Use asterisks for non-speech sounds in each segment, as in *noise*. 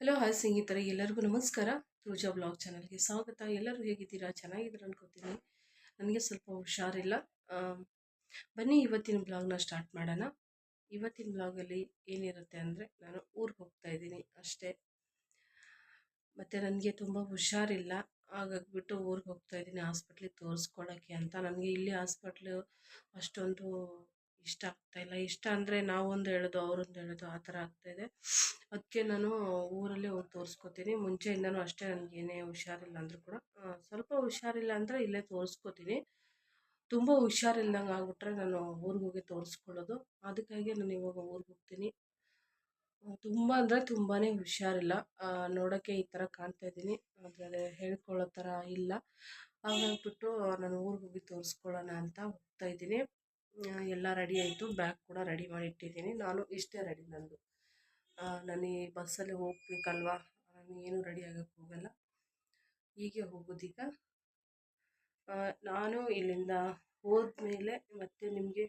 Hello hi ಸ್ನೇಹಿತರೆ, ಎಲ್ಲರಿಗೂ ನಮಸ್ಕಾರ. ಪೂಜಾ ಬ್ಲಾಗ್ ಚಾನಲ್ಗೆ ಸ್ವಾಗತ. ಎಲ್ಲರೂ ಹೇಗಿದ್ದೀರಾ? ಚೆನ್ನಾಗಿದ್ದೀರಾ ಅನ್ಕೋತೀನಿ. ನನಗೆ ಸ್ವಲ್ಪ ಹುಷಾರಿಲ್ಲ. ಬನ್ನಿ ಇವತ್ತಿನ ಬ್ಲಾಗ್ನ ಸ್ಟಾರ್ಟ್ ಮಾಡೋಣ. ಇವತ್ತಿನ ಬ್ಲಾಗಲ್ಲಿ ಏನಿರುತ್ತೆ ಅಂದರೆ ನಾನು ಊರಿಗೆ ಹೋಗ್ತಾ ಇದ್ದೀನಿ ಅಷ್ಟೇ. ಮತ್ತು ನನಗೆ ತುಂಬ ಹುಷಾರಿಲ್ಲ. ಹಾಗಾಗ್ಬಿಟ್ಟು ಊರಿಗೆ ಹೋಗ್ತಾ ಇದ್ದೀನಿ ಹಾಸ್ಪಿಟ್ಲಿಗೆ ತೋರಿಸ್ಕೊಳ್ಳೋಕ್ಕೆ ಅಂತ. ನನಗೆ ಇಲ್ಲಿ ಹಾಸ್ಪಿಟ್ಲು ಅಷ್ಟೊಂದು ಇಷ್ಟ ಆಗ್ತಾ ಇಲ್ಲ. ಇಷ್ಟ ಅಂದರೆ ನಾವೊಂದು ಹೇಳೋದು, ಅವರೊಂದು ಹೇಳೋದು ಆ ಥರ ಆಗ್ತಾಯಿದೆ ಅದಕ್ಕೆ ನಾನು ಊರಲ್ಲೇ ಹೋಗಿ ತೋರಿಸ್ಕೊತೀನಿ. ಮುಂಚೆಯಿಂದನೂ ಅಷ್ಟೇ ನನಗೇನೇ ಹುಷಾರಿಲ್ಲ ಅಂದರೂ ಕೂಡ. ಸ್ವಲ್ಪ ಹುಷಾರಿಲ್ಲ ಅಂದರೆ ಇಲ್ಲೇ ತೋರಿಸ್ಕೊತೀನಿ. ತುಂಬ ಹುಷಾರಿಲ್ದಂಗೆ ಆಗ್ಬಿಟ್ರೆ ನಾನು ಊರಿಗೆ ಹೋಗಿ ತೋರಿಸ್ಕೊಳ್ಳೋದು. ಅದಕ್ಕಾಗಿ ನಾನು ಇವಾಗ ಊರಿಗೆ ಹೋಗ್ತೀನಿ. ತುಂಬ ಅಂದರೆ ತುಂಬಾ ಹುಷಾರಿಲ್ಲ. ನೋಡೋಕ್ಕೆ ಈ ಥರ ಕಾಣ್ತಾ ಇದ್ದೀನಿ. ಆದರೆ ಹೇಳ್ಕೊಳ್ಳೋ ಥರ ಇಲ್ಲ. ಹಾಗಾಗ್ಬಿಟ್ಟು ನಾನು ಊರಿಗೆ ಹೋಗಿ ತೋರಿಸ್ಕೊಳ್ಳೋಣ ಅಂತ ಹೋಗ್ತಾ ಇದ್ದೀನಿ. ಎಲ್ಲ ರೆಡಿ ಆಯಿತು. ಬ್ಯಾಗ್ ಕೂಡ ರೆಡಿ ಮಾಡಿ ಇಟ್ಟಿದ್ದೀನಿ ನಾನು ಇಷ್ಟೇ ರೆಡಿ ನಂದು. ನಾನು ಈ ಬಸ್ಸಲ್ಲಿ ಹೋಗ್ಬೇಕಲ್ವಾ? ನಾನು ಏನು ರೆಡಿ ಆಗೋಕ್ಕೆ ಹೋಗಲ್ಲ. ಹೀಗೆ ಹೋಗೋದೀಗ ನಾನು ಇಲ್ಲಿಂದ ಹೋದ್ಮೇಲೆ ಮತ್ತೆ ನಿಮಗೆ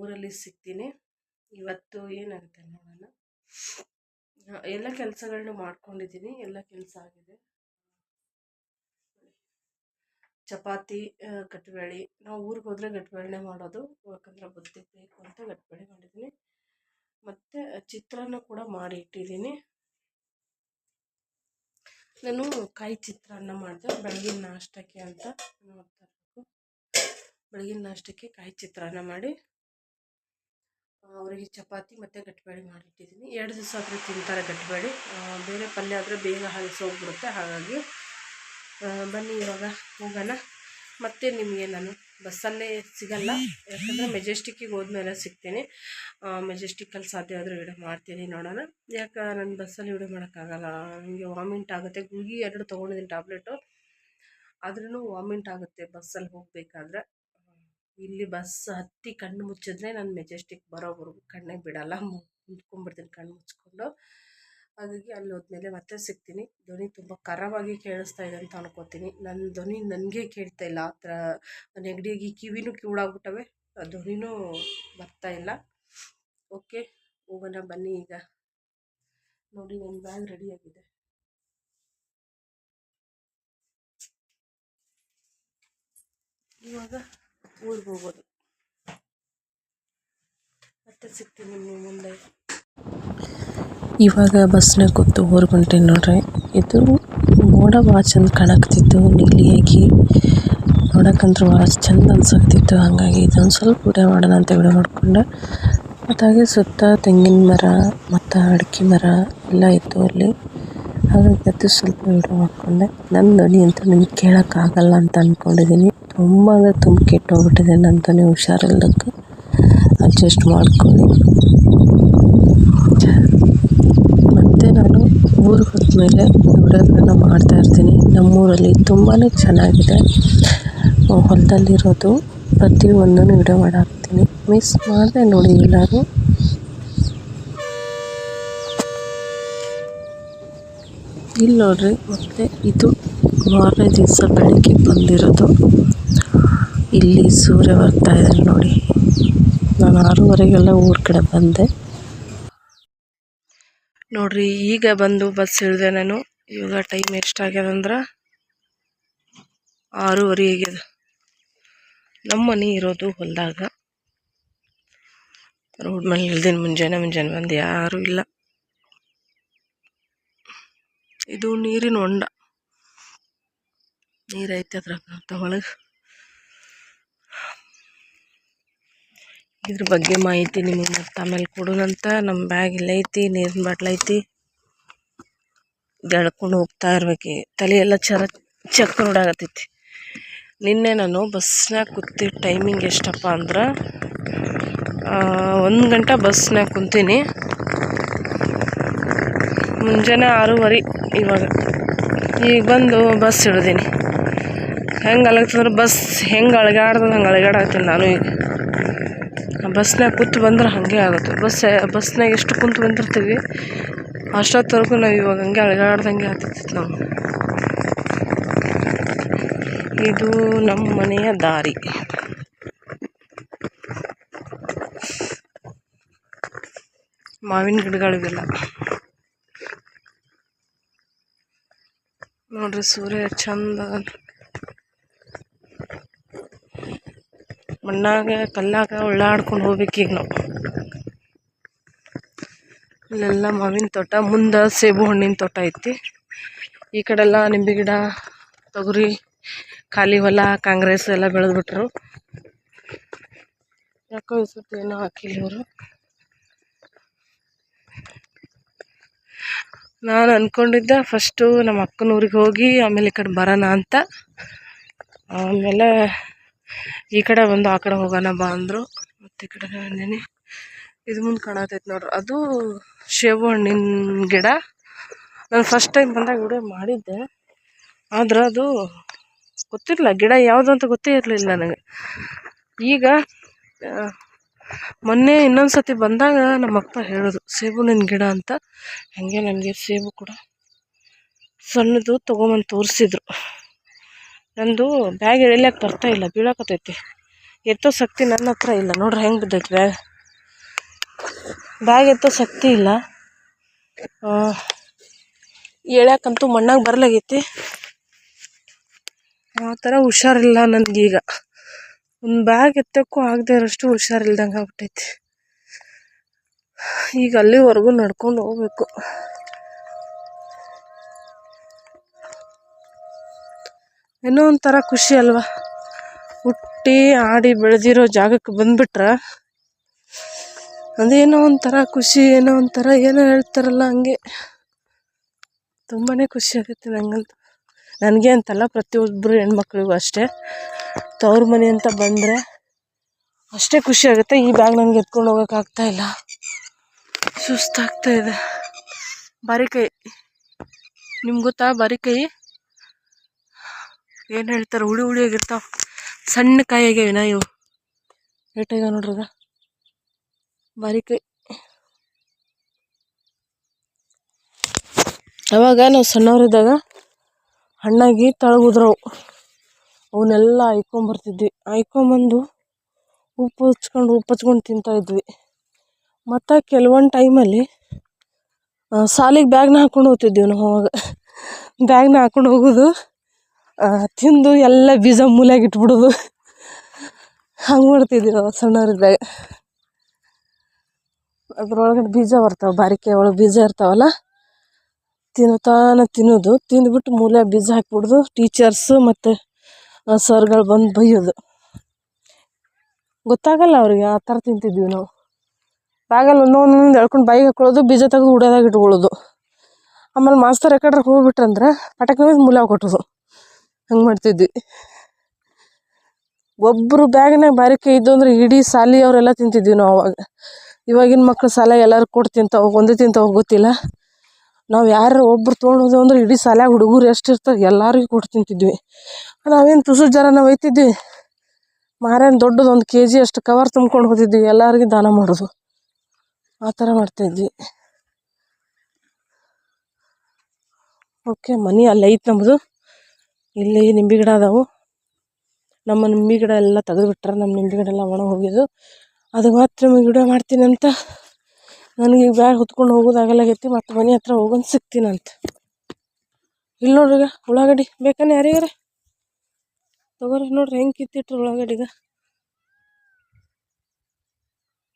ಊರಲ್ಲಿ ಸಿಗ್ತೀನಿ. ಇವತ್ತು ಏನಾಗುತ್ತೆ ನೋಡೋಣ. ಎಲ್ಲ ಕೆಲಸಗಳನ್ನ ಮಾಡ್ಕೊಂಡಿದ್ದೀನಿ. ಎಲ್ಲ ಕೆಲಸ ಆಗಿದೆ. ಚಪಾತಿ ಕಟ್ಬೇಳಿ ಗಟ್ಬೇಳೆ. ನಾವು ಊರಿಗೆ ಹೋದರೆ ಗಟ್ಬೇಳೆನೇ ಮಾಡೋದು. ಯಾಕಂದರೆ ಬುದ್ಧಿ ಬೇಕು ಅಂತ ಗಟ್ಬೇಳೆ ಮಾಡಿದ್ದೀನಿ ಮತ್ತು ಚಿತ್ರಾನ್ನ ಕೂಡ ಮಾಡಿ ಇಟ್ಟಿದ್ದೀನಿ ನಾನು ಕಾಯಿ ಚಿತ್ರಾನ್ನ ಮಾಡಿದೆ. ಬೆಳಗಿನ ನಾಷ್ಟಕ್ಕೆ ಅಂತ ನೋಡ್ತಾ ಬೆಳಗಿನ ನಾಷ್ಟಕ್ಕೆ ಕಾಯಿ ಚಿತ್ರಾನ್ನ ಮಾಡಿ ಅವರಿಗೆ ಚಪಾತಿ ಮತ್ತು ಗಟ್ಬೇಳೆ ಮಾಡಿಟ್ಟಿದ್ದೀನಿ ಎರಡು ದಿವಸ ಆದರೆ ತಿಂತಾರೆ ಗಟ್ಬೇಳೆ. ಬೇರೆ ಪಲ್ಯ ಆದರೆ ಬೇಗ ಹಲಸೋಗ್ಬಿಡುತ್ತೆ. ಹಾಗಾಗಿ ಬನ್ನಿ ಇವಾಗ ಹೋಗೋಣ. ಮತ್ತೆ ನಿಮಗೆ ನಾನು ಬಸ್ಸಲ್ಲೇ ಸಿಗಲ್ಲ. ಯಾಕಂದರೆ ಮೆಜೆಸ್ಟಿಕ್ಕಿಗೆ ಹೋದ್ಮೇಲೆ ಸಿಗ್ತೀನಿ. ಮೆಜೆಸ್ಟಿಕ್ಕಲ್ಲಿ ಸಾಧ್ಯ ಆದರೂ ವಿಡಿಯೋ ಮಾಡ್ತೀನಿ ನೋಡೋಣ. ಯಾಕೆ ನಾನು ಬಸ್ಸಲ್ಲಿ ವಿಡಿಯೋ ಮಾಡೋಕ್ಕಾಗಲ್ಲ? ನನಗೆ ವಾಮಿಂಟ್ ಆಗುತ್ತೆ. ಗುಳಿಗೆ ಎರಡು ತೊಗೊಂಡಿದ್ದೀನಿ ಟ್ಯಾಬ್ಲೆಟು ಆದ್ರೂ ವಾಮಿಂಟ್ ಆಗುತ್ತೆ ಬಸ್ಸಲ್ಲಿ ಹೋಗಬೇಕಾದ್ರೆ. ಇಲ್ಲಿ ಬಸ್ ಹತ್ತಿ ಕಣ್ಣು ಮುಚ್ಚಿದ್ರೆ ನಾನು ಮೆಜೆಸ್ಟಿಕ್ ಬರೋವರೆಗೂ ಕಣ್ಣೇ ಬಿಡಲ್ಲ. ಮುಚ್ಕೊಂಡ್ಬಿಡ್ತೀನಿ ಕಣ್ಣು ಮುಚ್ಕೊಂಡು. ಹಾಗಾಗಿ ಅಲ್ಲಿ ಹೋದ್ಮೇಲೆ ಮತ್ತೆ ಸಿಗ್ತೀನಿ. ಧ್ವನಿ ತುಂಬ ಕರವಾಗಿ ಕೇಳಿಸ್ತಾ ಇದೆ ಅಂತ ಅನ್ಕೋತೀನಿ. ನನ್ನ ಧ್ವನಿ ನನಗೆ ಕೇಳ್ತಾ ಇಲ್ಲ. ಆ ಥರ ನೆಗಡಿಯಾಗಿ ಕಿವಿನೂ ಕಿವುಡಾಗ್ಬಿಟ್ಟವೆ ಧ್ವನಿನೂ ಬರ್ತಾ ಇಲ್ಲ. ಓಕೆ, ಹೋಗೋಣ ಬನ್ನಿ ಈಗ. ನೋಡಿ ನನ್ನ ಬ್ಯಾಗ್ ರೆಡಿಯಾಗಿದೆ ಇವಾಗ ಊರಿಗೆ ಹೋಗೋದು. ಮತ್ತೆ ಸಿಗ್ತೀನಿ ನಿಮ್ಮ ಮುಂದೆ. ಇವಾಗ ಬಸ್ನಾಗ ಕೂತು ಊರಿಗೆ ನೋಡ್ರಿ. ಇದು ಮೋಡ ಭಾಳ ಚಂದ ಕಾಣಕತ್ತಿತ್ತು, ನೀಲಿಯಾಗಿ. ನೋಡಕ್ಕಂತೂ ಭಾಳ ಚಂದ ಅನ್ಸಕತ್ತಿತ್ತು, ಹಾಗಾಗಿ ಇದೊಂದು ಸ್ವಲ್ಪ ವಿಡಿಯೋ ಮಾಡೋಣ ಅಂತ ವಿಡಿಯೋ ಮಾಡ್ಕೊಂಡೆ. ಮತ್ತು ಹಾಗೆ ಸುತ್ತ ತೆಂಗಿನ ಮರ, ಮತ್ತು ಅಡಿಕೆ ಮರ ಎಲ್ಲ ಇತ್ತು ಅಲ್ಲಿ. ಹಾಗಾಗಿ ಅದು ಸ್ವಲ್ಪ ವಿಡಿಯೋ ಮಾಡ್ಕೊಂಡೆ. ನನ್ನ ಧ್ವನಿ ಅಂತ ನಿಮ್ಗೆ ಕೇಳೋಕ್ಕಾಗಲ್ಲ ಅಂತ ಅಂದ್ಕೊಂಡಿದ್ದೀನಿ ತುಂಬ ಅಂದರೆ ತುಂಬ ಕೆಟ್ಟೋಗ್ಬಿಟ್ಟಿದೆ ನನ್ನ ಧ್ವನಿ ಹುಷಾರಿಲ್ಲದಕ್ಕೆ ಅಡ್ಜಸ್ಟ್ ಮಾಡ್ಕೊಳ್ಳಿ ಮತ್ತು ನಾನು ಊರಿಗೆ ಹೋದ್ಮೇಲೆ ವಿಡಿಯೋಗಳನ್ನ ಮಾಡ್ತಾ ಇರ್ತೀನಿ. ನಮ್ಮೂರಲ್ಲಿ ತುಂಬಾ ಚೆನ್ನಾಗಿದೆ. ಹೊಲದಲ್ಲಿರೋದು ಪ್ರತಿಯೊಂದೂ ವಿಡಿಯೋ ಮಾಡಿ ಹಾಕ್ತೀನಿ ಮಿಸ್ ಮಾಡಿದೆ ನೋಡಿ ಎಲ್ಲರೂ. ಇಲ್ಲಿ ನೋಡ್ರಿ ಮತ್ತೆ ಇದು ಮಾರನೇ ದಿವಸ ಬೆಳಗ್ಗೆ ಬಂದಿರೋದು. ಇಲ್ಲಿ ಸೂರ್ಯ ಬರ್ತಾ ಇದ್ದಾನೆ ನೋಡಿ. ನಾನು ಆರೂವರೆಗೆಲ್ಲ ಊರ ಕಡೆ ಬಂದೆ. ನೋಡ್ರಿ, ಈಗ ಬಂದು ಬಸ್ ಇಳಿದೆ ನಾನು. ಇವಾಗ ಟೈಮ್ ಎಷ್ಟಾಗ್ಯದಂದ್ರೆ ಆರೂವರೆ ಆಗ್ಯದ. ನಮ್ಮ ಮನೆ ಇರೋದು ಹೊಲದಾಗ. ರೋಡ್ ಮೇಲೆ ಇಳ್ದಿನ ಮುಂಜಾನೆ ಮುಂಜಾನೆ ಬಂದು ಯಾರೂ ಇಲ್ಲ. ಇದು ನೀರಿನ ಹೊಂಡ. ನೀರೈತೆ ಅದ್ರಾಗ ಒಳಗೆ ಇದ್ರ ಬಗ್ಗೆ ಮಾಹಿತಿ ನಿಮಗೆ ಮತ್ತೆ ಆಮೇಲೆ ಕೊಡೋಣಂತ. ನಮ್ಮ ಬ್ಯಾಗ್ ಇಲ್ಲ ಐತಿ, ನೀರಿನ ಬಾಟ್ಲ್ ಐತಿ. ಎಳ್ಕೊಂಡು ಹೋಗ್ತಾ ಇರ್ಬೇಕು. ತಲೆ ಎಲ್ಲ ಚರ ಚಕ್ರ ಹೊಡಾಕತ್ತೈತಿ ನಿನ್ನೆ ನಾನು ಬಸ್ನಾಗ ಕೂತಿದ್ದ ಟೈಮಿಂಗ್ ಎಷ್ಟಪ್ಪ ಅಂದ್ರೆ ಒಂದು ಗಂಟೆ ಬಸ್ನಾಗ ಕುಂತೀನಿ. ಮುಂಜಾನೆ ಆರೂವರೆ ಇವಾಗ. ಈಗ ಬಂದು ಬಸ್ ಹಿಡ್ದೀನಿ. ಹೆಂಗೆ ಅಲಗ್ತಂದ್ರೆ ಬಸ್ ಹೆಂಗೆ ಅಳಗಾಡ್ದು ಹಂಗೆ ಅಳಗಾಡತ್ತೀನಿ ನಾನು ಈಗ. ಬಸ್ನಾಗ ಕೂತು ಬಂದ್ರೆ ಹಾಗೆ ಆಗುತ್ತೆ. ಬಸ್ ಬಸ್ನಾಗ ಎಷ್ಟು ಕುಂತು ಬಂದಿರ್ತೀವಿ, ಅಷ್ಟೊತ್ತವರೆಗೂ ನಾವು ಇವಾಗ ಹಂಗೆ ಅಳಗಾಡ್ದಂಗೆ ಆಗ್ತಿತ್ತು ನಾವು. ಇದು ನಮ್ಮ ಮನೆಯ ದಾರಿ. ಮಾವಿನ ಗಿಡಗಳಿವೆಲ್ಲ. ನೋಡ್ರಿ ಸೂರ್ಯ ಚಂದ ಮಣ್ಣಾಗ, ಕಲ್ಲಾಗ ಉಳ್ಳಾಡ್ಕೊಂಡು ಹೋಗ್ಬೇಕು ಈಗ ನಾವು. ಇಲ್ಲೆಲ್ಲ ಮಾವಿನ ತೋಟ, ಮುಂದೆ ಸೇಬು ಹಣ್ಣಿನ ತೋಟ ಐತಿ. ಈ ಕಡೆ ಎಲ್ಲ ನಿಂಬೆ ಗಿಡ, ತೊಗರಿ, ಖಾಲಿ ಹೊಲ, ಕಾಂಗ್ರೆಸ್ ಎಲ್ಲ ಬೆಳೆದ್ಬಿಟ್ರು. ಯಾಕೋ ಈ ಏನೋ ಹಾಕಿಲ್ಲ ಇವರು. ನಾನು ಅಂದ್ಕೊಂಡಿದ್ದೆ ಫಸ್ಟು ನಮ್ಮ ಅಕ್ಕನ ಊರಿಗೆ ಹೋಗಿ ಆಮೇಲೆ ಈ ಕಡೆ ಬರೋಣ ಅಂತ. ಆಮೇಲೆ ಈ ಕಡೆ ಬಂದು ಆ ಕಡೆ ಹೋಗೋಣ ಬಾ ಅಂದರು. ಮತ್ತು ಈ ಕಡೆ ಬಂದೀನಿ. ಇದು ಮುಂದೆ ಕಾಣತೈತೆ ನೋಡ್ರಿ. ಅದು ಸೇಬು ಹಣ್ಣಿನ ಗಿಡ. ನಾನು ಫಸ್ಟ್ ಟೈಮ್ ಬಂದಾಗ ವಿಡಿಯೋ ಮಾಡಿದ್ದೆ. ಆದ್ರೆ ಅದು ಗೊತ್ತಿರಲಿಲ್ಲ. ಗಿಡ ಯಾವುದು ಅಂತ ಗೊತ್ತೇ ಇರಲಿಲ್ಲ ನನಗೆ. ಈಗ ಮೊನ್ನೆ ಇನ್ನೊಂದು ಸತಿ ಬಂದಾಗ ನಮ್ಮ ಅಪ್ಪ ಹೇಳಿದ್ರು ಸೇಬು ಹಣ್ಣಿನ ಗಿಡ ಅಂತ. ಹಾಗೆ ನನಗೆ ಸೇಬು ಕೂಡ. ಸಣ್ಣದು ತೊಗೊಂಬಂದು ತೋರಿಸಿದ್ರು. ನಂದು ಬ್ಯಾಗ್ ಎಳಿಲಿಕ್ಕೆ ಬರ್ತಾ ಇಲ್ಲ, ಬೀಳಕತ್ತೈತಿ. ಎತ್ತೋ ಶಕ್ತಿ ನನ್ನ ಹತ್ರ ಇಲ್ಲ. ನೋಡ್ರಿ ಹೆಂಗೆ ಬಿದ್ದೈತಿ ಬ್ಯಾಗ್ ಬ್ಯಾಗ್ ಎತ್ತೋ ಶಕ್ತಿ ಇಲ್ಲ. ಎಳ್ಯಾಕಂತೂ ಮಣ್ಣಾಗೆ ಬರಲಾಗೈತಿ. ಆ ಥರ ಹುಷಾರಿಲ್ಲ ನನಗೀಗ ಒಂದು ಬ್ಯಾಗ್ ಎತ್ತಕ್ಕೂ ಆಗದೆ ಇರೋಷ್ಟು ಹುಷಾರಿಲ್ದಂಗೆ ಆಗ್ಬಿಟ್ಟೈತಿ. ಈಗ ಅಲ್ಲಿವರೆಗೂ ನಡ್ಕೊಂಡು ಹೋಗ್ಬೇಕು. ಏನೋ ಒಂಥರ ಖುಷಿ ಅಲ್ವಾ? ಹುಟ್ಟಿ ಆಡಿ ಬೆಳೆದಿರೋ ಜಾಗಕ್ಕೆ ಬಂದ್ಬಿಟ್ರೆ ಅದೇನೋ ಒಂಥರ ಖುಷಿ, ಏನೋ ಒಂಥರ ಏನೋ ಹೇಳ್ತಾರಲ್ಲ ಹಂಗೆ. ತುಂಬಾ ಖುಷಿ ಆಗುತ್ತೆ ನನಗಂತೂ ನನಗೆ ಅಂತಲ್ಲ ಪ್ರತಿಯೊಬ್ಬರು ಹೆಣ್ಮಕ್ಳಿಗೂ ಅಷ್ಟೇ. ತವ್ರ ಮನೆ ಅಂತ ಬಂದರೆ ಅಷ್ಟೇ ಖುಷಿ ಆಗುತ್ತೆ. ಈ ಬ್ಯಾಗ್ ನನಗೆ ಎತ್ಕೊಂಡು ಹೋಗೋಕ್ಕಾಗ್ತಾ ಇಲ್ಲ. ಸುಸ್ತಾಗ್ತಾ ಇದೆ. ಬಾರಿಕೈ ನಿಮ್ಗೆ ಗೊತ್ತಾ? ಏನು ಹೇಳ್ತಾರೆ? ಹುಳಿ ಹುಳಿಯಾಗಿರ್ತಾವ ಸಣ್ಣ ಕಾಯಿ ಆಗ್ಯಾವಿನ ಇವು. ಏಟಾಗ ನೋಡ್ರದ ಬಾರಿಕಾಯಿ ಅವಾಗ ನಾವು ಸಣ್ಣವರಿದ್ದಾಗ ಹಣ್ಣಾಗಿ ತಳಗುದ್ರವು. ಅವನ್ನೆಲ್ಲ ಆಯ್ಕೊಂಬರ್ತಿದ್ವಿ ಆಯ್ಕೊಂಬಂದು ಉಪ್ಪು ಹಚ್ಕೊಂಡು ಉಪ್ಪು ಹಚ್ಕೊಂಡು ತಿಂತಾ ಇದ್ವಿ. ಮತ್ತು ಕೆಲವೊಂದು ಟೈಮಲ್ಲಿ ಸಾಲಿಗೆ ಬ್ಯಾಗ್ನ ಹಾಕ್ಕೊಂಡು ಹೋಗ್ತಿದ್ವಿ ನಾವು ಅವಾಗ. ಬ್ಯಾಗ್ನ ಹಾಕ್ಕೊಂಡು ಹೋಗೋದು ತಿಂದು ಎಲ್ಲ ಬೀಜ ಮೂಲೆಯಾಗೆ ಇಟ್ಬಿಡೋದು. ಹಂಗೆ ಮಾಡ್ತಿದ್ವಿ ನಾವು ಸಣ್ಣವರಿದ್ದಾಗ. ಅದ್ರೊಳಗಡೆ ಬೀಜ ಬರ್ತಾವೆ, ಬಾರಿಕೆ ಒಳಗೆ ಬೀಜ ಇರ್ತಾವಲ್ಲ ತಿನ್ನುತ್ತಾನ ತಿನ್ನೋದು. ತಿಂದ್ಬಿಟ್ಟು ಮೂಲೆ ಬೀಜ ಹಾಕಿಬಿಡೋದು ಟೀಚರ್ಸು ಮತ್ತು ಸರ್ಗಳು ಬಂದು ಬೈಯೋದು. ಗೊತ್ತಾಗಲ್ಲ ಅವ್ರಿಗೆ ಆ ಥರ ತಿಂತಿದ್ವಿ ನಾವು. ಬ್ಯಾಗಲ್ಲಿ ಒಂದೊಂದು ಎಳ್ಕೊಂಡು ಬಾಯಿಗೆ ಹಾಕೊಳ್ಳೋದು, ಬೀಜ ತೆಗೆದು ಉಡೋದಾಗ ಇಟ್ಕೊಳ್ಳೋದು. ಆಮೇಲೆ ಮಾಸ್ತರ್ ಯಾಕಡ್ರೆ ಹೋಗ್ಬಿಟ್ರಂದ್ರೆ, ಪಟಕ್ ಮೂಲೆ ಕೊಟ್ಟೋದು ಹಂಗೆ ಮಾಡ್ತಿದ್ವಿ. ಒಬ್ಬರು ಬ್ಯಾಗ್ನಾಗ ಬಾರಿಕೆ ಇದ್ದು ಅಂದ್ರೆ ಇಡೀ ಸಾಲಿ ಅವರೆಲ್ಲ ತಿಂತಿದ್ವಿ ನಾವು ಅವಾಗ. ಇವಾಗಿನ ಮಕ್ಳು ಸಾಲ ಎಲ್ಲರೂ ಕೊಟ್ಟು ತಿಂತಾವೆ, ಒಂದೇ ತಿಂತಾವೆ ಗೊತ್ತಿಲ್ಲ. ನಾವು ಯಾರು ಒಬ್ರು ತೊಗೊಂಡು ಅಂದ್ರೆ ಇಡೀ ಸಾಲ್ಯಾಗ ಹುಡುಗರು ಎಷ್ಟು ಇರ್ತಾರೆ ಎಲ್ಲರಿಗೂ ಕೊಟ್ಟು ತಿಂತಿದ್ವಿ. ನಾವೇನು ತುಸು ಜರನ ಒಯ್ತಿದ್ವಿ. ಮಾರೇನು ದೊಡ್ಡದು ಒಂದು ಕೆ ಜಿ ಅಷ್ಟು ಕವರ್ ತುಂಬ್ಕೊಂಡು ಹೋಗ್ತಿದ್ವಿ ಎಲ್ಲರಿಗೂ ದಾನ ಮಾಡೋದು. ಆ ಥರ ಮಾಡ್ತಾಯಿದ್ವಿ ಓಕೆ, ಮನೆ ಅಲ್ಲಿ ಐತೆ ನಮ್ಮದು ಇಲ್ಲಿ ನಿಂಬೆ ಗಿಡ ಅದಾವು. ನಮ್ಮ ನಿಂಬೆ ಗಿಡ ಎಲ್ಲ ತೆಗೆದು ಬಿಟ್ಟರೆ ನಮ್ಮ ನಿಂಬೆ ಗಿಡ ಎಲ್ಲ ಒಣ ಹೋಗಿದ್ದು ಅದು ಮಾತ್ರ ವಿಡಿಯೋ ಮಾಡ್ತೀನಿ ಅಂತ. ನನಗೆ ಈಗ ಬ್ಯಾಗ್ ಹೊತ್ಕೊಂಡು ಹೋಗೋದಾಗಲಾಗೈತಿ ಮತ್ತು ಮನೆ ಹತ್ರ ಹೋಗೊಂದು ಸಿಗ್ತೀನಂತ ಇಲ್ಲಿ ನೋಡ್ರಿ ಈಗ ಉಳ್ಳಾಗಡ್ಡಿ ಬೇಕಾನೆ ಯಾರಿಗಾರ? ತಗೋರಿ ನೋಡ್ರಿ, ಹೆಂಗೆ ಕಿತ್ತಿಟ್ರು ಉಳ್ಳಾಗಡ್ಡಿಗ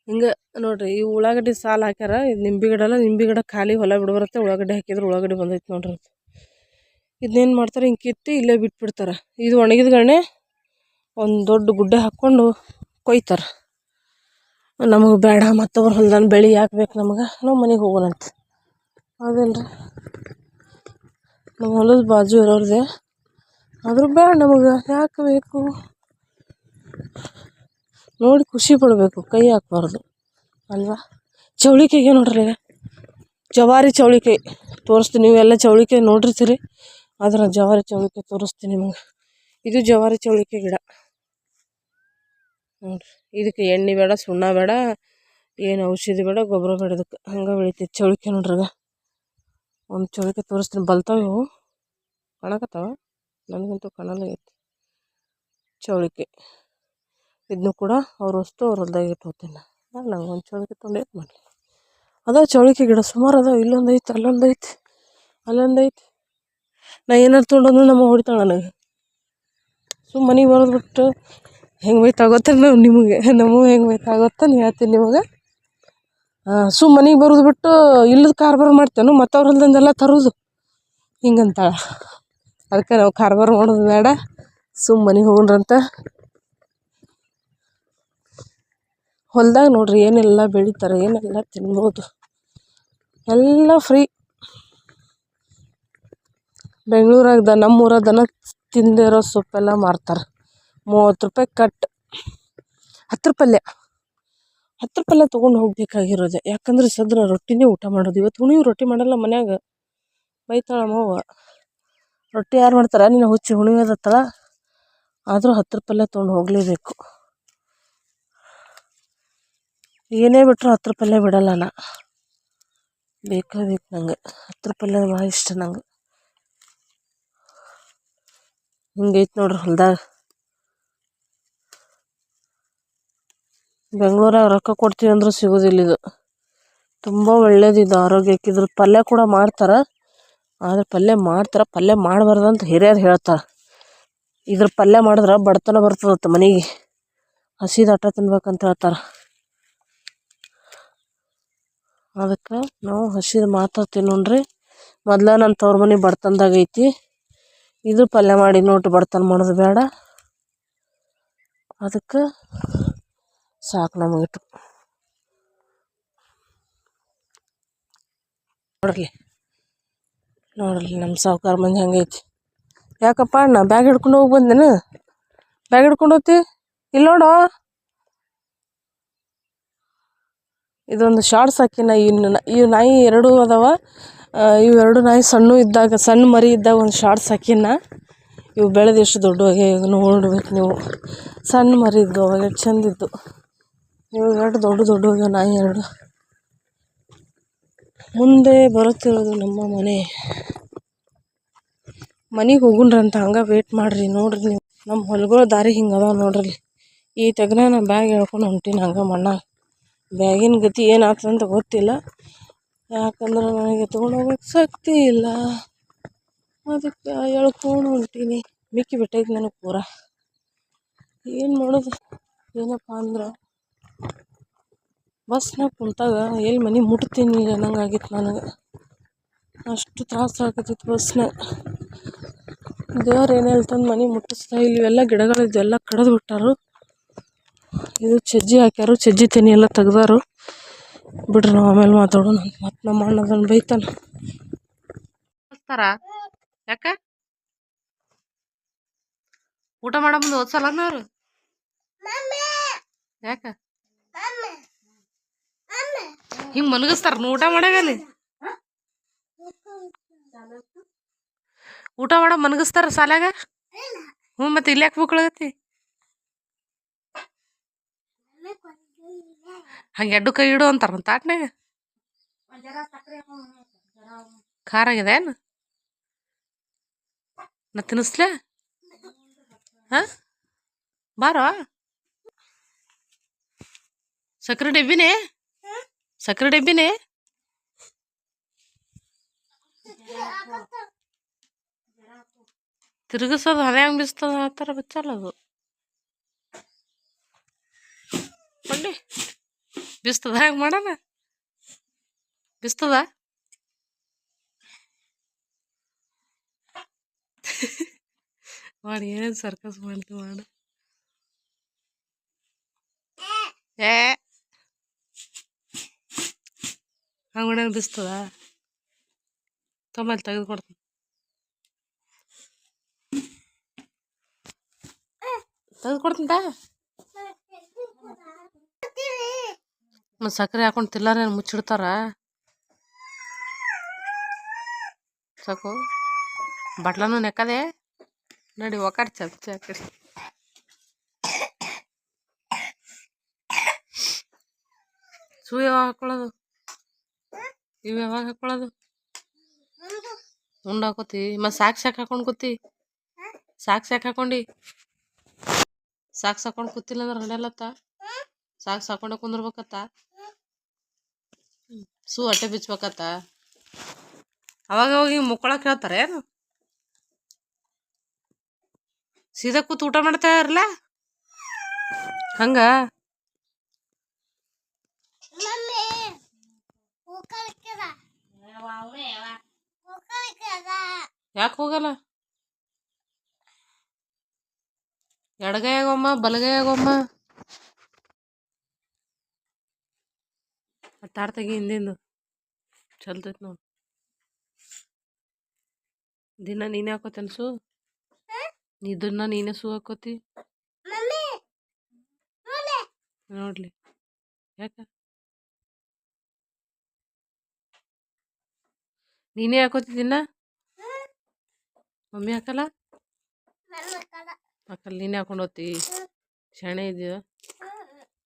ಹಿಂಗೆ ನೋಡ್ರಿ, ಈ ಉಳ್ಳಾಗಡ್ಡಿ ಸಾಲು ಹಾಕ್ಯಾರ ಇದು ನಿಂಬೆ ಗಿಡ ಅಲ್ಲ ನಿಂಬೆ ಗಿಡ ಖಾಲಿ ಹೊಲ ಬಿಡ್ಬರುತ್ತೆ, ಉಳ್ಳಾಗಡ್ಡಿ ಹಾಕಿದ್ರೆ ಉಳ್ಳಾಗಡ್ಡಿ ಬಂದೈತೆ ನೋಡ್ರಿ ಇದನ್ನೇನು ಮಾಡ್ತಾರೆ, ಹಿಂಗೆ ಕಿತ್ತು ಇಲ್ಲೇ ಬಿಟ್ಬಿಡ್ತಾರೆ. ಇದು ಒಣಗಿದ ಗಣೆ ಒಂದು ದೊಡ್ಡ ಗುಡ್ಡೆ ಹಾಕ್ಕೊಂಡು ಕೊಯ್ತಾರೆ. ನಮಗೆ ಬೇಡ ಮತ್ತೊಬ್ರು ಹೊಲ್ದಾನ ಬೆಳೆ ಯಾಕೆ ಬೇಕು ನಮಗೆ. ನಾವು ಮನೆಗೆ ಹೋಗೋಣಂತ. ಹೌದಲ್ರಿ ನಮ್ಮ ಹೊಲದ ಬಾಜು ಇರೋರ್ದೆ. ಆದರೂ ಬೇಡ ನಮಗೆ, ಯಾಕೆ ಬೇಕು? ನೋಡಿ ಖುಷಿ ಪಡಬೇಕು, ಕೈ ಹಾಕ್ಬಾರ್ದು, ಅಲ್ವಾ? ಚೌಳಿಕಾಯಿಗೆ ನೋಡ್ರಿ ಈಗ. ಜವಾರಿ ಚೌಳಿಕಾಯಿ ತೋರಿಸ್ತೀನಿ ನೀವೆಲ್ಲ ಚೌಳಿಕಾಯಿ ನೋಡಿರ್ತೀರಿ ನಾನು ಜವಾರಿ ಚೌಳಿಕೆ ತೋರಿಸ್ತೀನಿ ನಿಮಗೆ. ಇದು ಜವಾರಿ ಚೌಳಿಕೆ ಗಿಡ. ನೋಡ್ರಿ, ಇದಕ್ಕೆ ಎಣ್ಣೆ ಬೇಡ, ಸುಣ್ಣ ಬೇಡ, ಏನು ಔಷಧಿ ಬೇಡ, ಗೊಬ್ಬರ ಬೇಡ ಇದಕ್ಕೆ. ಹಂಗೆ ಬೆಳಿತೈತೆ ಚೌಳಿಕೆ ನೋಡ್ರಿ ಒಂದು ಚೌಳಿಕೆ ತೋರಿಸ್ತೀನಿ, ಬಲ್ತಾವೆ ಇವು. ಕಾಣಕತ್ತಾವ? ನನಗಂತೂ ಕಾಣಲಾಗೈತಿ ಚೌಳಿಕೆ. ಇದನ್ನು ಕೂಡ ಅವ್ರು ವಸ್ತು ಅವ್ರ ಹೊಲ್ದಾಗ ಇಟ್ಟು ನಂಗೆ ಒಂದು ಚೌಳಿಕೆ ತೊಗೊಂಡು ಏನು ಮಾಡಲಿ. ಅದಾವ ಚೌಳಿಕಾಯಿ ಗಿಡ ಸುಮಾರು ಅದಾವ, ಇಲ್ಲೊಂದು ಐತೆ, ಅಲ್ಲೊಂದು ಐತಿ ಅಲ್ಲೊಂದು ಐತಿ. ನಾ ಏನಾರು ತೊಗೊಂಡು ನಮ್ಮ ಹೊಡಿತಾಳೆ ನನಗೆ. ಸೊ ಮನೆಗೆ ಬರೋದು ಬಿಟ್ಟು ಹೆಂಗೆ ಬೈತಾಗತ್ತೆ ನಾವು ನಿಮಗೆ. *laughs* ನಮಗೂ ಹೆಂಗೆ ಬೈತಾಗತ್ತೆ ನೀವು ಹೇಳ್ತೀನಿ ನಿಮಗೆ. ಸೊ ಮನೆಗೆ ಬರೋದು ಬಿಟ್ಟು ಇಲ್ಲದ ಕಾರ್ಬಾರ್ ಮಾಡ್ತೇನು, ಮತ್ತವ್ರ ಹೊಲ್ದಂದೆಲ್ಲ ತರೋದು. ಹಿಂಗಂತಾಳೆ. ಅದಕ್ಕೆ ನಾವು ಕಾರ್ಬಾರ್ ಮಾಡೋದು ಬೇಡ. ಸುಮ್ಮ ಮನೆಗೆ ಹೋಗೋಣ್ರಂತ ಹೊಲ್ದಾಗ ನೋಡ್ರಿ ಏನೆಲ್ಲ ಬೆಳಿತಾರೆ, ಏನೆಲ್ಲ ತಿನ್ಬೋದು. ಎಲ್ಲ ಫ್ರೀ ಬೆಂಗ್ಳೂರಾಗ ದ ನಮ್ಮೂರ ದನ ತಿಂದಿರೋ ಸೊಪ್ಪೆಲ್ಲ ಮಾರ್ತಾರೆ. ಮೂವತ್ತು ರೂಪಾಯಿ ಕಟ್. ಹತ್ತು ಪಲ್ಯ ಹತ್ತು ಪಲ್ಯ ತೊಗೊಂಡು ಹೋಗ್ಬೇಕಾಗಿರೋದೆ. ಯಾಕಂದ್ರೆ ಸದ್ರ ರೊಟ್ಟಿನೇ ಊಟ ಮಾಡೋದು. ಇವತ್ತು ಹುಣಿವು ರೊಟ್ಟಿ ಮಾಡಲ್ಲ ಮನ್ಯಾಗ. ಬೈತಾಳ ಮಾವ. ರೊಟ್ಟಿ ಯಾರು ಮಾಡ್ತಾರೆ? ನೀನು ಹುಚ್ಚಿ ಹುಣಿವೆ ಅದತ್ತಳ ಆದರೂ ಹತ್ತು ಪಲ್ಯ ತೊಗೊಂಡು ಹೋಗಲೇಬೇಕು. ಏನೇ ಬಿಟ್ಟರು ಹತ್ತು ಪಲ್ಯ ಬಿಡಲ್ಲ ನಾ. ಬೇಕೇ ಬೇಕು ನಂಗೆ. ಹತ್ತು ಪಲ್ಯ ಭಾಳ ಇಷ್ಟ ನಂಗೆ. ಹಿಂಗೈತೆ ನೋಡ್ರಿ ಹೊಲ್ದಾಗ. ಬೆಂಗಳೂರಾಗ ರೊಕ್ಕ ಕೊಡ್ತೀವಿ ಅಂದ್ರೆ ಸಿಗೋದಿಲ್ಲ ಇದು. ತುಂಬ ಇದು ಆರೋಗ್ಯಕ್ಕೆ ಇದ್ರ ಪಲ್ಯ ಕೂಡ ಮಾಡ್ತಾರೆ. ಆದ್ರೆ ಪಲ್ಯ ಮಾಡ್ತಾರೆ, ಪಲ್ಯ ಮಾಡಬಾರ್ದು ಅಂತ ಹಿರಿಯರು ಹೇಳ್ತಾರೆ. ಇದ್ರ ಪಲ್ಯ ಮಾಡಿದ್ರೆ ಬಡತನ ಬರ್ತದತ್ತ ಮನೆಗೆ. ಹಸಿದ ಆಟ ತಿನ್ಬೇಕಂತ ಹೇಳ್ತಾರೆ. ಅದಕ್ಕೆ ನಾವು ಹಸಿದು ಮಾತ್ರ ತಿನ್ನೋಣ್ರಿ. ಮೊದ್ಲ ನನ್ನ ತವ್ರ ಮನೆ ಬಡತನದಾಗ ಐತಿ. ಇದು ಪಲ್ಯ ಮಾಡಿ ನೋಟು ಬಡತನ ಮಾಡೋದು ಬೇಡ. ಅದಕ್ಕೆ ಸಾಕು ನಮಗಿಟ್ಟು ನೋಡ್ರಿ ನೋಡ್ರಿ ನಮ್ಮ ಸಾವುಕಾರ ಮಂದಿ ಹಂಗೈತಿ ಯಾಕಪ್ಪ ಅಣ್ಣ ಬ್ಯಾಗ್ ಹಿಡ್ಕೊಂಡು ಹೋಗಿ ಬಂದೇನು? ಬ್ಯಾಗ್ ಹಿಡ್ಕೊಂಡು ಹೋಗ್ತಿ? ಇಲ್ಲಿ ನೋಡು. ಇದೊಂದು ಶಾರ್ಟ್ಸ್ ಹಾಕಿನ ಇನ್ನು ಈ ನಾಯಿ ಎರಡು ಅದಾವ. ಆ, ಇವು ಎರಡು ನಾಯಿ ಸಣ್ಣ ಇದ್ದಾಗ ಸಣ್ಣ ಮರಿ ಇದ್ದಾಗ ಒಂದು ಶಾರ್ಟ್ಸ್ ಹಾಕಿನ ಇವು ಬೆಳೆದು ಎಷ್ಟು ದೊಡ್ಡವಾಗಿ ನೋಡ್ಬೇಕು ನೀವು. ಸಣ್ಣ ಮರಿ ಇದ್ದು ಅವಾಗ ಎಷ್ಟು ಚಂದ ಇದ್ದು ಇವು ಎರಡು ದೊಡ್ಡ ದೊಡ್ಡ ನಾಯಿ ಎರಡು. ಮುಂದೆ ಬರುತ್ತಿರೋದು ನಮ್ಮ ಮನೆ. ಮನೆಗೆ ಹೋಗುಣ್ರಂತ ಹಂಗೆ ವೇಟ್ ಮಾಡ್ರಿ ನೋಡ್ರಿ ನೀವು. ನಮ್ಮ ಹೊಲಗಳ ದಾರಿ ಹಿಂಗೆ ನೋಡ್ರಿ. ಈ ತೆಗ್ನ ನಾನು ಬ್ಯಾಗ್ ಹೇಳ್ಕೊಂಡು ಹೊಂಟೀನಿ ಹಂಗೆ ಮಣ್ಣ ಬ್ಯಾಗಿನ ಗತಿ ಏನಾಗ್ತದಂತ ಅಂತ ಗೊತ್ತಿಲ್ಲ. ಯಾಕಂದ್ರೆ ನನಗೆ ತೊಗೊಂಡು ಶಕ್ತಿ ಇಲ್ಲ. ಅದಕ್ಕೆ ಎಳ್ಕೊಂಡು ಹೊಂಟೀನಿ. ಮಿಕ್ಕಿ ಬಿಟ್ಟೈತೆ ನನಗೆ ಪೂರ. ಏನು ಮಾಡೋದು? ಏನಪ್ಪ ಅಂದ್ರೆ, ಬಸ್ನಾಗ ಕುಂತಾಗ ಎಲ್ಲಿ ಮನೆ ಮುಟ್ತೀನಿ ಅನ್ನಂಗೆ ಆಗಿತ್ತು ನನಗೆ. ಅಷ್ಟು ತ್ರಾಸು ಆಗತ್ತಿತ್ತು ಬಸ್ನಾಗ ದೇವ್ರು ಏನು ಹೇಳ್ತಂದು ಮನೆ ಮುಟ್ಟಿಸ್ತಾ ಇಲ್ಲಿ ಇವೆಲ್ಲ ಗಿಡಗಳಿದ್ದು ಕಡಿದು ಬಿಟ್ಟಾರು. ಇದು ಸಜ್ಜಿ ಹಾಕ್ಯಾರು ಸಜ್ಜಿ ತೆನಿ ಎಲ್ಲ ತೆಗ್ದಾರು. ಬಿಡ್ರಿ ನಾವು ಆಮೇಲೆ ಮಾತಾಡೋಣ. ಮತ್ತೆ ನಮ್ಮ ಅಣ್ಣ ಅದನ್ನು ಬೈತಾನ. ಯಾಕ? ಊಟ ಮಾಡೋ ಮುಂದೆ ಓದ್ಸಲ್ಲ ಅವರು? ಯಾಕ? ಹಿಂಗೆ ಮಲಗಿಸ್ತಾರ ಊಟ ಮಾಡಾಗಲ್ಲಿ? ಊಟ ಮಾಡೋ ಮನಗಿಸ್ತಾರ ಸಾಲ್ಯಾಗ? ಹ್ಞೂ ಮತ್ತೆ ಇಲ್ಲಿ ಯಾಕೆ ಬುಕ್ಳಗತ್ತಿ ಹಂಗೆ ಎಡ್ಡು ಕೈ ಇಡು ಅಂತಾರ ತಾಟ್ನಾಗ ಖಾರ ಆಗಿದೆ ಏನು? ನಾ ತಿನ್ನಿಸ್ಲೆ? ಹಾಂ? ಬಾರೋ? ಸಕ್ಕರೆ ಡಬ್ಬಿನೇ? ಸಕ್ಕರೆ ಡಬ್ಬಿನೇ? ತಿರುಗಿಸೋದು ಹಳೆ ಹಂಗೆ ಬಿಸ್ತದ ಆ ಥರ ಬಿಚ್ಚಲ್ಲ ಅದು. ಬಡ್ಡಿ ಬಿಸ್ತದ? ಹಂಗೆ ಮಾಡೋಣ. ಬಿಸ್ತದ? ಮಾಡಿ, ಏನೇನು ಸರ್ಕಸ್ ಮಾಡ್ತೀವಿ ಮಾಡು. ಏ! ಹಂಗೆ ಬಿಸ್ತದ? ತೊಂಬಲ್ಲಿ ತೆಗೆದು ಕೊಡ್ತೀನಿ. ತೆಗೆದು ಕೊಡ್ತೀನಿ ತಾ ಮತ್ತು ಸಕ್ಕರೆ ಹಾಕೊಂಡು ತಿಲ್ಲಾರ ಮುಚ್ಚಿಡ್ತಾರ ಸಾಕು ಬಟ್ಲನು ನೆಕ್ಕದೆ ನಡಿ ಒಕಾಡ್ ಚಚ್ಚ ಆ ಕಡೆ ಸೂ ಯಾವಾಗ ಹಾಕೊಳ್ಳೋದು ಇವು ಯಾವಾಗ ಹಾಕೊಳ್ಳೋದು ಉಂಡು ಹಾಕೋತಿ ಮತ್ತು ಸಾಕು ಸಾಕು ಹಾಕೊಂಡು ಕೂತಿ ಸಾಕು ಸಾಕು ಹಾಕೊಂಡು ಸಾಕ್ಸ್ ಹಾಕೊಂಡು ಕೂತಿಲ್ಲ ಅಂದ್ರೆ ನಡೆಯಲ್ಲತ್ತ ಸಾಕ್ಸ್ ಹಾಕೊಂಡೆ ಕುಂದಿರ್ಬೇಕತ್ತ ಸೂ ಹೊಟ್ಟೆ ಬಿಚ್ಬೇಕತ್ತ. ಅವಾಗ ಅವಾಗ ಹಿಂಗೆ ಮುಕ್ಕೊಳಕ್ ಹೇಳ್ತಾರೆ ಏನು? ಸೀದಾ ಕೂತ್ ಊಟ ಮಾಡ್ತಾ ಇರಲ್ಲ ಹಂಗ? ಯಾಕೆ ಹೋಗಲ್ಲ? ಎಡಗೈಯಾಗೊಮ್ಮ ಬಲಗೈಯಾಗೊಮ್ಮ ತಾಡ್ ತೆಗಿ ಹಿಂದಿಂದು. ಚಲ್ತೈತ್ ನೋಡು. ದಿನ ನೀನೇ ಹಾಕೋತೇನೆ ಸು ಇದನ್ನ ನೀನೇ ಸೂ ಹಾಕೋತಿ? ನೋಡ್ಲಿ. ಯಾಕ? ನೀನೇ ಹಾಕೋತಿ ದಿನ? ಮಮ್ಮಿ ಹಾಕಲ್ಲ? ಹಾಕಲ್ಲ, ನೀನೇ ಹಾಕೊಂಡು ಹೋಗ್ತಿ. ಶಾಣೆ ಇದೆಯಾ?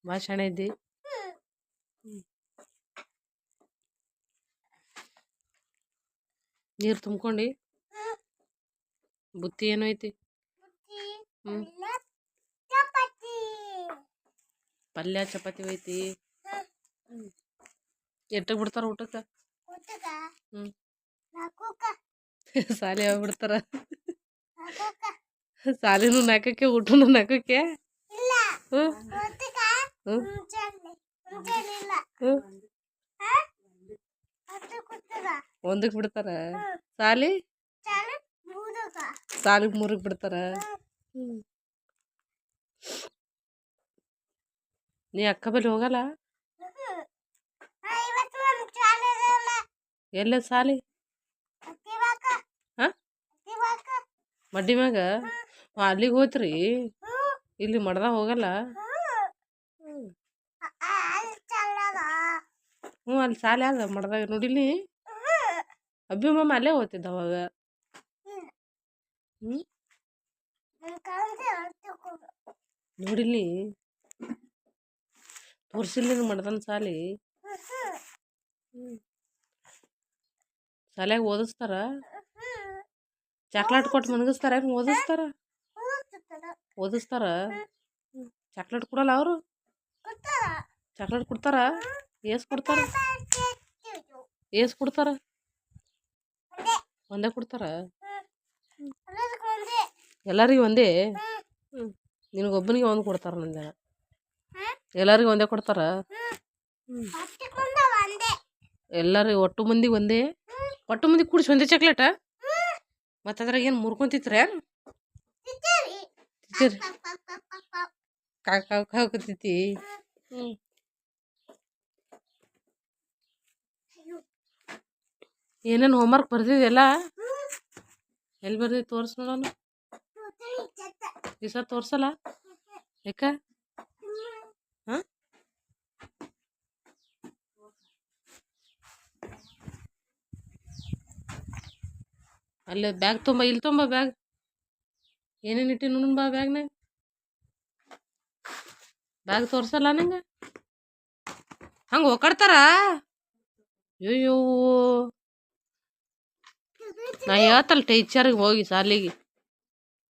ಭಾಳ ಶಾಣೆ ಇದ್ದಿ. ನೀರು ತುಂಬ್ಕೊಂಡು. ಬುತ್ತಿ ಏನೋ ಐತಿ. ಹ್ಮ್. ಪಲ್ಯ ಚಪಾತಿ. ಐತಿ. ಎಟ್ಟಕ್ಕೆ ಬಿಡ್ತಾರ ಊಟಕ್ಕೆ? ಹ್ಞೂ *laughs* ಸಾಲಿ ಯಾವಾಗ ಬಿಡ್ತಾರ? ಸಾಲಿನೂ ನಾಲ್ಕಕ್ಕೆ ಊಟನೂ ನಾಲ್ಕಕ್ಕೆ ಹ್ಞೂ ಹ್ಞೂ ಹ್ಮ್ ಒಂದಕ್ಕೆ ಬಿಡ್ತಾರ? ಸಾಲಿ? ಸಾಲಿಗೆ ಮೂರಕ್ಕೆ. ಬಿಡ್ತಾರ. ನೀ ಅಕ್ಕ ಬಲ್ಲಿ ಹೋಗಲ್ಲ? ಎಲ್ಲ ಸಾಲಿ? ಮಡ್ಡಿ ಮ್ಯಾಗ? ಅಲ್ಲಿಗೆ ಹೋತ್ರಿ? ಇಲ್ಲಿ ಮಡ್ದ ಹೋಗಲ್ಲ? ಹ್ಞೂ ಅಲ್ಲಿ ಸಾಲಿ ಅದ. ಮಡ್ದಾಗ ನೋಡಿಲಿ ಅಬ್ಬಿ ಮಾಮ ಅಲ್ಲೇ ಹೋಗ್ತಿದ್ದ ಅವಾಗ ಹ್ಞೂ ನೋಡಿಲಿ ತೋರ್ಸಿಲ್ಲ ನೀನು ಮಡ್ದನ್ ಸಾಲಿ ಶಾಲ್ಯಾಗ ಓದಿಸ್ತಾರ ಚಾಕ್ಲೇಟ್ ಕೊಟ್ಟು ಮನಗಿಸ್ತಾರ ಹೆಂಗೆ ಓದಿಸ್ತಾರ ಓದಿಸ್ತಾರ ಚಾಕ್ಲೇಟ್ ಕೊಡಲ್ಲ ಅವರು ಚಾಕ್ಲೇಟ್ ಕೊಡ್ತಾರ ಏಸ್ ಕೊಡ್ತಾರ ಏಸ್ ಕೊಡ್ತಾರ ಒಂದೇ ಕೊಡ್ತಾರ ಎಲ್ಲರಿಗೂ ಒಂದೇ ಹ್ಞೂ ನಿನಗೊಬ್ಬನಿಗೆ ಒಂದು ಕೊಡ್ತಾರ ನಂದೆ ಎಲ್ಲರಿಗೂ ಒಂದೇ ಕೊಡ್ತಾರ ಎಲ್ಲರಿಗೂ ಒಟ್ಟು ಮಂದಿಗೆ ಒಂದೇ ಒಟ್ಟು ಮಂದಿ ಕುಡಿಸಿ ಒಂದೇ ಚಾಕ್ಲೇಟ ಮತ್ತು ಅದ್ರಾಗ ಏನು ಮುರ್ಕೊಂತಿತ್ರ ತಿಂತೀರಿ ಕಾಕ್ ಕಾಕ್ ಕಾಕತೈತಿ ಹ್ಞೂ ಏನೇನು ಹೋಮ್ವರ್ಕ್ ಬರ್ದಿದೆಯಲ್ಲ ಎಲ್ಲಿ? ಬರ್ದಿದ್ದು ತೋರ್ಸ ನೋಡೋಣ. ಈ ಸಲ ತೋರ್ಸಲ್ಲ? ಯಾಕ ಹಾಂ? ಅಲ್ಲೇ ಬ್ಯಾಗ್ ತುಂಬ, ಇಲ್ಲಿ ತುಂಬ ಬ್ಯಾಗ್ ಏನೇನು ಇಟ್ಟಿ ನೋಡೋಣ ಬಾ ಬ್ಯಾಗ್ನಾಗ ಬ್ಯಾಗ್ ತೋರ್ಸಲ್ಲ ನಂಗೆ? ಹಂಗೆ ಒಕ್ಕಡ್ತಾರ? ಅಯ್ಯೋ ನಾ ಹೇಳ್ತಲ್ಲ ಟೀಚರ್ಗೆ ಹೋಗಿ ಸಾಲಿಗೆ.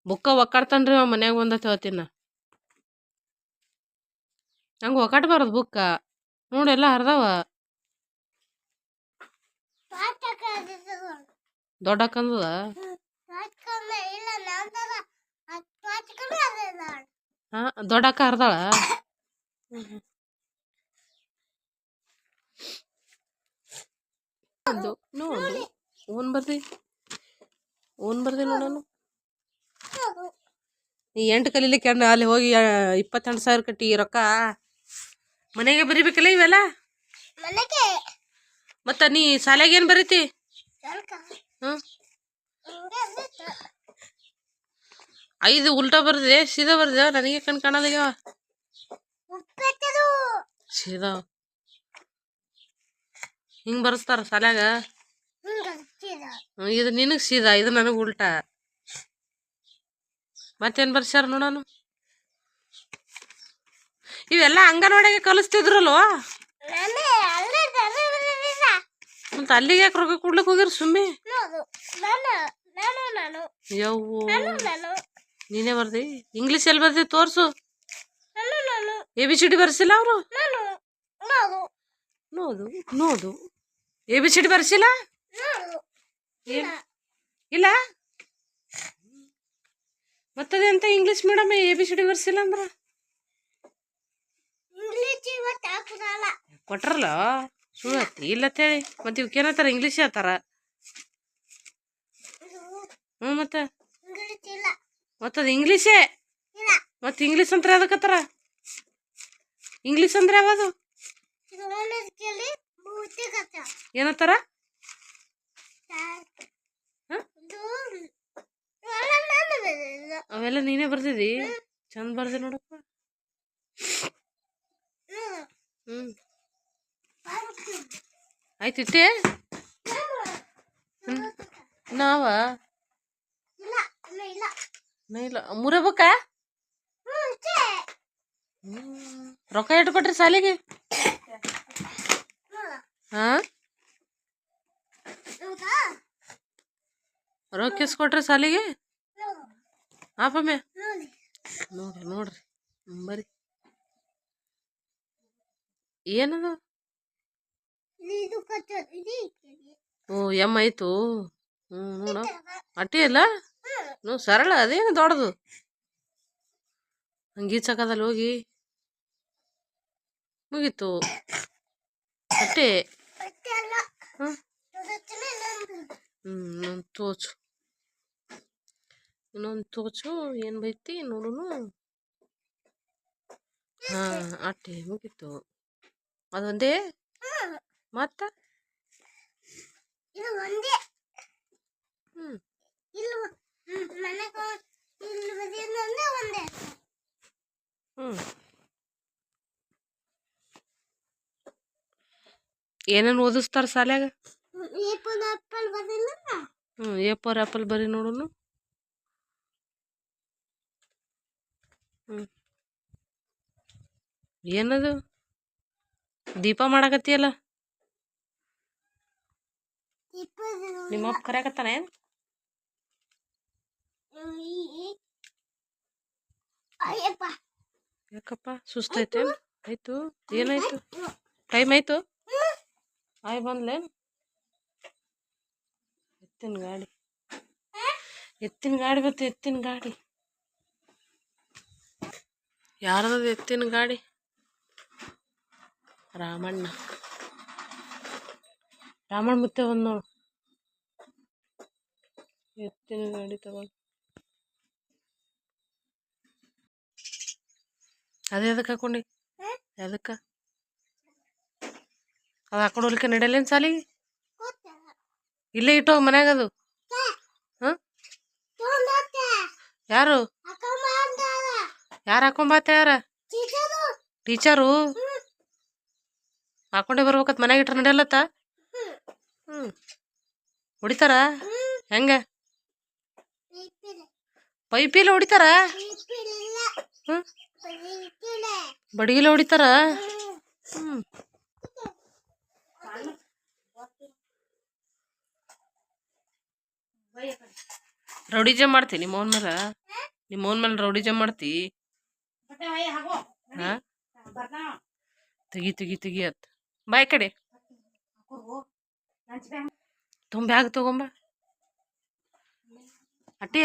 ಬುಕ್ಕ ಒಕ್ಕಾಡ್ತಾನ್ರಿ ಅವ ಮನ್ಯಾಗ ಬಂದತ್ ಹೇಳ್ತೀನಿ ನಾ. ನಂಗೆ ಒಕ್ಕಾಟ್ಬಾರ್ದು ಬುಕ್ಕ. ನೋಡಿ ಎಲ್ಲ ಹರಿದಾವ ದೊಡ್ಡ ಅಕ್ಕಂದದ? ಹಾಂ, ದೊಡ್ಡ ಅಕ್ಕ ಹರಿದಾಳ ಒಂದು ನೋಡು, ಓನ್ ಬರ್ದಿ ಓನ್ ಬರ್ದಿ ನೋಡೋಣ ನೀ ಎಂಟು ಕಲೀಲಿಕ್ಕೆ ಅಣ್ಣ ಅಲ್ಲಿ ಹೋಗಿ ಇಪ್ಪತ್ತೆಂಟು ಸಾವಿರ ಕಟ್ಟಿ ರೊಕ್ಕ. ಮನೆಗೆ ಬರಿಬೇಕಲ್ಲ ಇವೆಲ್ಲ? ಮತ್ತ ನೀ ಶಾಲ್ಯಾಗ ಏನು ಬರೀತಿ? ಹ್ಞೂ ಐದು ಉಲ್ಟಾ ಬರ್ದೆ ಸೀದಾ ಬರ್ದೆ ನನಗೆ ಕಣ್ ಕಾಣೋದಾಗ್ಯಾವ ಸೀದಾ. ಹಿಂಗೆ ಬರ್ಸ್ತಾರ ಶಾಲ್ಯಾಗ? ಹ್ಮ್, ಇದು ನಿನಗೆ ಸೀದಾ ಇದು ನನಗೆ ಉಲ್ಟಾ. ಮತ್ತೇನು ಬರ್ಸ್ಯಾರ ನೋಡೋನು ಇವೆಲ್ಲ ಅಂಗನವಾಡಿಗೆ ಕಲಿಸ್ತಿದ್ರಲ್ವ? ಮತ್ತೆ ಅಲ್ಲಿಗೆ ಯಾಕೆ ರೊಕ್ಕ ಕೊಡ್ಲಿಕ್ಕೆ ಹೋಗಿರ್ ಸುಮ್ಮಿ? ಯವ್ವು. ನೀನೇ ಬರ್ದಿ? ಇಂಗ್ಲೀಷ್ ಎಲ್ಲಿ ಬರ್ದಿ ತೋರ್ಸು. ಎ ಬಿ ಸಿ ಡಿ ಬರ್ಸಿಲ್ಲ ಅವರು? ನೋದು ನೋದು ಎ ಬಿ ಸಿ ಡಿ ಬರ್ಸಿಲ್ಲ? ಇಲ್ಲ. ಮತ್ತದ ಎಂತ English madam A B C D ಬರ್ಸಿಲ್ಲ ಅಂದ್ರ? ಕೊಟ್ರಲ್ಲ? ಸುಮ್ಮನೆ ಇಲ್ಲ ಅಂತೇಳಿ ಮತ್ತೆ ಇವಕ್ಕೆ ಏನತ್ತಾರ ಇಂಗ್ಲೀಷ್ ಹೇಳ್ತಾರ ಹ್ಞೂ ಮತ್ತೆ? ಮತ್ತದ ಇಂಗ್ಲೀಷೇ ಮತ್ತೆ ಇಂಗ್ಲೀಷ್ ಅಂತ ಅದಕ್ಕತ್ತಾರ ಇಂಗ್ಲೀಷ್ ಅಂದ್ರೆ ಯಾವುದು? ಏನತ್ತಾರ ಹ? ಇದು ಇವೆಲ್ಲ ನಾನು ಬರೆದಿದ್ದು. ಅವೆಲ್ಲ ನೀನೇ ಬರ್ದಿದಿ ಚಂದ ಬರ್ದೆ ನೋಡಪ್ಪ ಹ್ಮ್. ಹ್ಮ್ ಬರ್ದು. ಆಯ್ತು ಇಟ್ಟೆ ಹ್ಮ್ ನಾವ ಇಲ್ಲ ಇನ್ನು ಇಲ್ಲ ನಾ ಇಲ್ಲ ಮೂರೇ ಬುಕ್ಕ ಹ್ಮ್ ಇಷ್ಟೇ. ರೊಕ್ಕ ಎಷ್ಟು ಕೊಟ್ರಿ ಸಾಲಿಗೆ ಹ್ಮ್. ಹಾ ಹೌದಾ? ರೊಕ್ಕ ಎಷ್ಟು ಕೊಟ್ರಿ ಸಾಲಿಗೆ? ಹಾಪಮ್ಮೆ. ನೋಡ್ರಿ ನೋಡ್ರಿ ಬರ್ರಿ ಏನದು. ಓ ಎಂ ಆಯ್ತು. ಹ್ಞೂ ನೋಡ. ಅಟ್ಟಿ ಇಲ್ಲ ನೋ ಸರಳ ಅದೇನು ದೊಡ್ಡದು? ಹಂಗೆ ಈಚಕದಲ್ಲಿ ಹೋಗಿ. ಮುಗೀತು. ಅಟ್ಟೆ. ಇದಕ್ಕೆ ಇನ್ನೊಂದು. ಹ್ಞೂ ಇನ್ನೊಂದು ತೋಚು ಇನ್ನೊಂದು ತೋಚು ಏನು ಬೈತಿ ನೋಡುನು ಹಾಂ ಅಟ್ಟೆ ಮುಗೀತು ಅದೊಂದೇ ಹ್ಮ್. ಮತ್ತೆ ಇದು ಒಂದೇ ಹ್ಞೂ ಇಲ್ಲಿ ಹ್ಮ್, ಮನೆಗೆ ಇಲ್ಲಿ ಬದಿಯಿಂದಂದ್ರೆ ಒಂದೇ ಹ್ಞೂ ಏನೇನು ಓದಿಸ್ತಾರೆ ಶಾಲ್ಯಾಗ ಹ್ಞೂ ಎ ಫಾರ್ ಆ್ಯಪಲ್ ಬರೀ ನೋಡುನು. ಹ್ಞೂ ಏನದು? ದೀಪ ಮಾಡಕತ್ತಿಯಲ್ಲ? ನಿಮ್ಮಪ್ಪ ಕರೆಯಕತ್ತಾನ ಯಾಕಪ್ಪ? ಸುಸ್ತೈತೆ ಆಯ್ತು. ಏನಾಯ್ತು? ಟೈಮ್ ಆಯ್ತು? ಆಯ್ ಬಂದ್ಲೇನು? ಎತ್ತಿನ ಗಾಡಿ. ಎತ್ತಿನ ಗಾಡಿ ಬತ್ತು ಎತ್ತಿನ ಗಾಡಿ. ಯಾರದ ಎತ್ತಿನ ಗಾಡಿ? ರಾಮಣ್ಣ. ರಾಮಣ್ಣ ಮತ್ತೆ ಬಂದು ನೋಡು. ಎತ್ತಿನ ಗಾಡಿ ತಗೊಂಡು. ಅದೇ ಅದಕ್ಕೆ ಹಾಕೊಂಡಿ? ಅದಕ್ಕೆ ಅದು ಹಾಕೊಂಡು ಹೋಗ್ಲಿಕ್ಕೆ ನಡೆಯಲ್ಲೇನು ಸಾಲಿಗೆ ಇಲ್ಲೇ ಇಟ್ಟು ಮನ್ಯಾಗ ಅದು. ಹಾಂ ಯಾರು? ಯಾರು ಹಾಕೊಂಬಾತ ಯಾರ? ಟೀಚರು. ಹಾಕೊಂಡೇ ಬರ್ಬೇಕತ್ ಮನ್ಯಾಗ ಇಟ್ರೆ ನಡೆಯಲ್ಲತ್ತ? ಹ್ಞೂ ಹೊಡಿತಾರ? ಹೆಂಗ? ಪೈಪಿಲ್ಲ ಹೊಡಿತಾರ? ಹ್ಞೂ ಬಡಗಿಲ್ಲ ಹೊಡಿತಾರ? ಹ್ಞೂ ರೌಡಿಜಮ್ ಮಾಡ್ತಿ ನಿಮ್ಮ ಅವನ ಮೇಲೆ? ನಿಮ್ಮ ಅವನ ಮೇಲೆ ರೌಡಿಜಮ್ ಮಾಡ್ತಿ? ಹಾ? ತೆಗಿ ತೆಗಿ ತೆಗಿ ಅತ್. ಬಾಯ್ ಕಡೆ. ತುಂಬ ಬ್ಯಾಗ್ ತಗೊಂಬ. ಅಟ್ಟಿ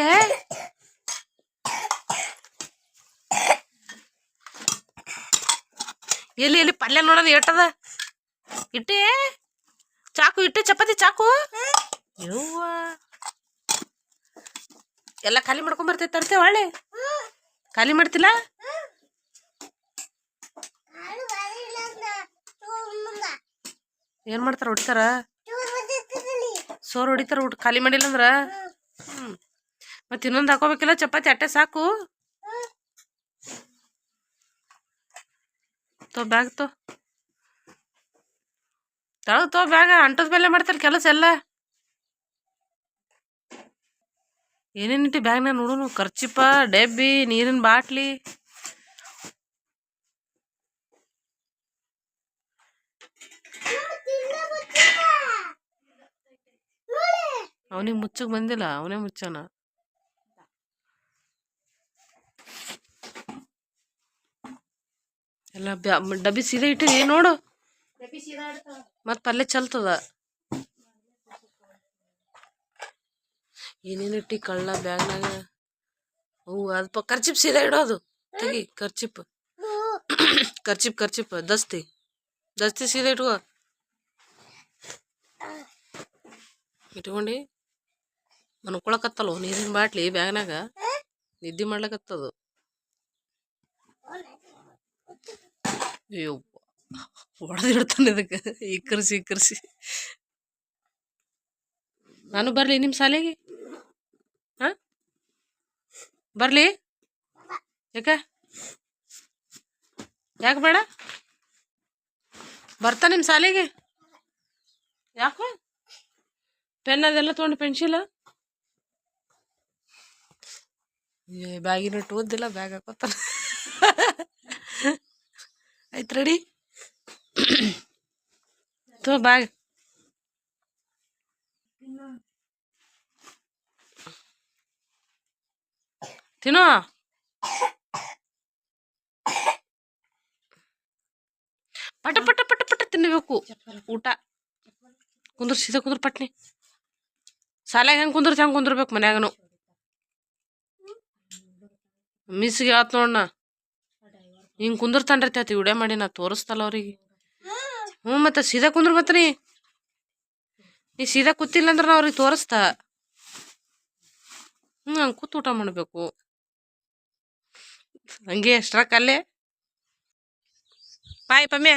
ಎಲ್ಲಿ ಎಲ್ಲಿ ಪಲ್ಯ ನೋಡೋದು ಎಟ್ಟದ? ಇಟ್ಟೆ ಚಾಕು ಇಟ್ಟೆ ಚಪಾತಿ ಚಾಕು? ಯವ್ವ! ಎಲ್ಲ ಖಾಲಿ ಮಾಡ್ಕೊಂಡ್ ಬರ್ತೈತೆ ತರ್ತೇವೆ ಒಳ್ಳೆ ಖಾಲಿ ಮಾಡ್ತಿಲ್ಲ? ಏನ್ ಮಾಡ್ತಾರ ಹೊಡಿತಾರ? ಸೋರ್ ಹೊಡಿತಾರ ಊಟ ಖಾಲಿ ಮಾಡಿಲ್ಲ ಅಂದ್ರ? ಹ್ಮ್. ಮತ್ ಇನ್ನೊಂದು ಹಾಕೋಬೇಕಿಲ್ಲ? ಚಪಾತಿ, ಅಟ್ಟೆ ಸಾಕು. ತೋ ಬ್ಯಾಗ್ ತೋ. ತಳಗ್ ತೋ ಬ್ಯಾಗ, ಅಂಟದ ಮೇಲೆ ಮಾಡ್ತಾರ ಕೆಲಸ ಎಲ್ಲ. ಏನೇನ್ ಇಟ್ಟಿ ಬ್ಯಾಗ್ನ ನೋಡುನು? ಖರ್ಚಿಪ ಡೆಬ್ಬಿ, ನೀರಿನ ಬಾಟ್ಲಿ. ಅವನಿಗೆ ಮುಚ್ಚಕ್ ಬಂದಿಲ್ಲ, ಅವನೇ ಮುಚ್ಚನ? ಎಲ್ಲ ಡಬ್ಬಿ ಸೀದಾ ಇಟ್ಟಿರಿ ನೋಡು? ಮತ್ತೆ ಪಲ್ಯ ಚಲ್ತದ. ಏನೇನ್ ಇಟ್ಟಿ ಕಳ್ಳ ಬ್ಯಾಗ್ನಾಗ? ಅವು ಅದು ಖರ್ಚಿಪ್ ಸೀದಾ ಇಡೋದು ತೆಗಿ ಖರ್ಚಿಪ್ ಖರ್ಚಿಪ್ ಖರ್ಚಿಪ್ ದಸ್ತಿ. ದಸ್ತಿ ಸೀದಾ ಇಟ್ಕೋ. ಇಟ್ಕೊಂಡು. ಮನ್ಕೊಳಕತ್ತಲ್ಲ ನೀರಿನ ಬಾಟ್ಲಿ ಬ್ಯಾಗ್ನಾಗ? ನಿದ್ದೆ ಮಾಡ್ಲಕತ್ತದು. ಅಯ್ಯೋ ಹೊಡೆದಿಡ್ತಾನೆ ಇದಕ್ಕೆ. ಇಕ್ಕರ್ಸಿ ಇಕ್ಕರ್ಸಿ ನಾನು ಬರಲಿ ನಿಮ್ಮ ಶಾಲೆಗೆ? ಹಾಂ ಬರಲಿ. ಯಾಕೆ ಯಾಕೆ ಬೇಡ? ಬರ್ತಾ ನಿಮ್ಮ ಶಾಲೆಗೆ ಯಾಕೋ? ಪೆನ್ ಅದೆಲ್ಲ ತೊಗೊಂಡು ಪೆನ್ಸಿಲ್? ಬ್ಯಾಗಿನ ಓದಿಲ್ಲ, ಬ್ಯಾಗ್ ಹಾಕೋತಾನ. ಆಯ್ತು ರೆಡಿ ತೋ ಬ್ಯಾಗ್. ತಿನ್ನೋ. ಪಟ ಪಟ ಪಟ ಪಟ ತಿನ್ನಬೇಕು. ಊಟ. ಕುಂದ್ರ, ಸೀದಾ ಕುಂದ್ರ ಪಟ್ನಿ. ಸಾಲ್ಯಾಗ ಹೆಂಗೆ ಕುಂದಿರ್ತಿ ಹಂಗೆ ಕುಂದಿರ್ಬೇಕು ಮನ್ಯಾಗನು. ಮಿಸ್ಗೆ ಆತ್ ನೋಡಣ್ಣ. ಹಿಂಗೆ ಕುಂದಿರ್ತಾನ್ರಿ ಆತಿ ವಿಡಿಯೋ ಮಾಡಿ, ನಾ ತೋರಿಸ್ತಲ್ಲ ಅವ್ರಿಗೆ. ಹ್ಞೂ ಮತ್ತೆ ಸೀದಾ ಕುಂದ್ರ ಬತ್ತರಿ ನೀ ಸೀದಾ ಕೂತಿಲ್ಲ ಅಂದ್ರೆ ನಾ ಅವ್ರಿಗೆ ತೋರಿಸ್ತಾ. ಹ್ಞೂ ಹಂಗೆ ಕೂತು ಊಟ ಮಾಡಬೇಕು. ಹಂಗೆ ಎಷ್ಟ್ರಾಕ್ ಅಲ್ಲೇ. ಬಾಯ್ ಪಮ್ಯ.